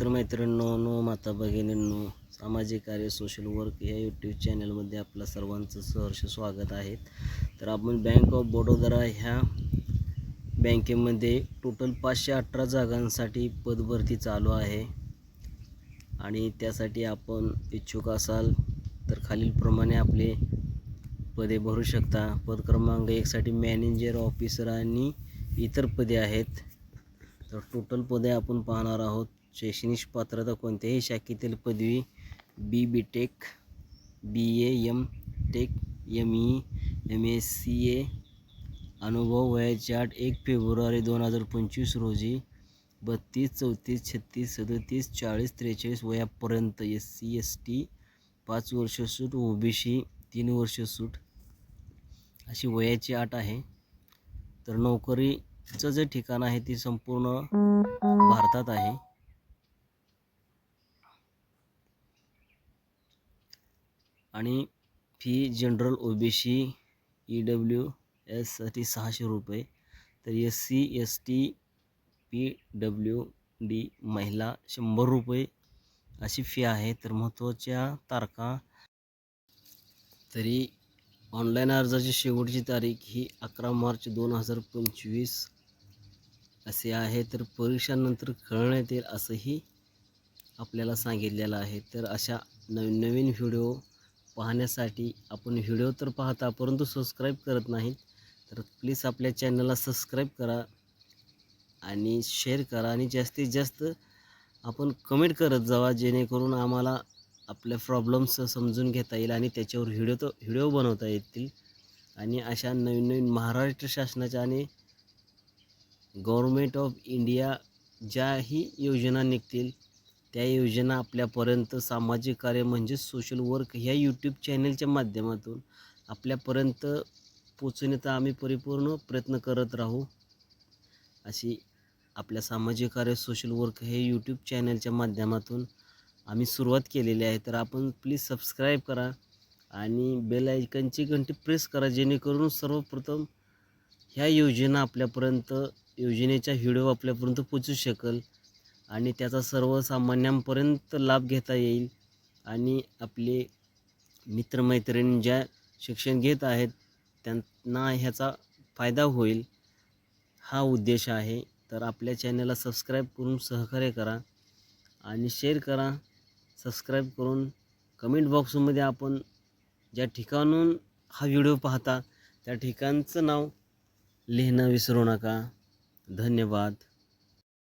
मित्रमैत्रिणींनो माता भगिनींनो सामाजिक कार्य सोशल वर्क या यूट्यूब चॅनलमध्ये आपलं सर्वांचं सहर्ष स्वागत आहे. तर आपण बँक ऑफ बडोदरा ह्या बँकेमध्ये टोटल पाचशे अठरा जागांसाठी पदभरती चालू आहे. आणि त्यासाठी आपण इच्छुक असाल तर खालीलप्रमाणे आपले पदे भरू शकता. पद क्रमांक एकसाठी मॅनेजर ऑफिसर आणि इतर पदे आहेत. तर टोटल पदे आपण पाहणार आहोत. शैक्षणिक पात्रता कोणत्याही शाखेतील पदवी B B tech B A M tech M E M S C A अनुभव वयाची आठ एक फेब्रुवारी दोन हजार पंचवीस रोजी बत्तीस चौतीस छत्तीस सदतीस चाळीस त्रेचाळीस वयापर्यंत एस सी एस टी पाच वर्ष सूट ओ बी सी तीन वर्ष सूट अशी वयाची आठ आहे. तर नोकरीचं जे ठिकाण आहे ती संपूर्ण भारतात आहे. आणि fee general O B C E W एससाठी सहाशे रुपये. तर S C S T P W D महिला शंभर रुपये अशी फी आहे. तर महत्त्वाच्या तारखा. तरी ऑनलाईन अर्जाची शेवटची तारीख ही अकरा मार्च दोन हजार पंचवीस असे आहे. तर परीक्षानंतर कळण्यात येईल असंही आपल्याला सांगितलेलं आहे. तर अशा नवीन नवीन व्हिडिओ पाहण्यासाठी आपण व्हिडिओ तर पाहता परंतु सबस्क्राईब करत नाहीत तर प्लीज आपल्या चॅनलला सबस्क्राईब करा आणि शेअर करा आणि जास्तीत जास्त आपण कमेंट करत जावा जेणेकरून आम्हाला आपल्या प्रॉब्लेम्स समजून घेता येईल आणि त्याच्यावर व्हिडिओ तर व्हिडिओ बनवता येतील. आणि अशा नवीन नवीन महाराष्ट्र शासनाच्या आणि गव्हर्मेंट ऑफ इंडिया ज्याही योजना निघतील त्या योजना आपल्यापर्यंत सामाजिक कार्य म्हणजे सोशल वर्क ह्या यूट्यूब चॅनलच्या माध्यमातून आपल्यापर्यंत पोचण्याचा आम्ही परिपूर्ण प्रयत्न करत राहू. अशी आपल्या सामाजिक कार्य सोशल वर्क हे यूट्यूब चॅनलच्या माध्यमातून आम्ही सुरुवात केलेली आहे. तर आपण प्लीज सबस्क्राईब करा आणि बेल आयकनची घंटी प्रेस करा जेणेकरून सर्वप्रथम ह्या योजना आपल्यापर्यंत योजनेचा व्हिडिओ आपल्यापर्यंत पोचू शकेल. आणि त्याचा सर्वसामान्यांपर्यंत लाभ घेता येईल. आणि आपले मित्रमैत्रिणी ज्या शिक्षण घेत आहेत त्यांना ह्याचा फायदा होईल. हा उद्देश आहे. तर आपल्या चॅनलला सबस्क्राईब करून सहकार्य करा आणि शेअर करा. सबस्क्राईब करून कमेंट बॉक्समध्ये आपण ज्या ठिकाणून हा व्हिडिओ पाहता त्या ठिकाणचं नाव लिहिणं विसरू नका. धन्यवाद.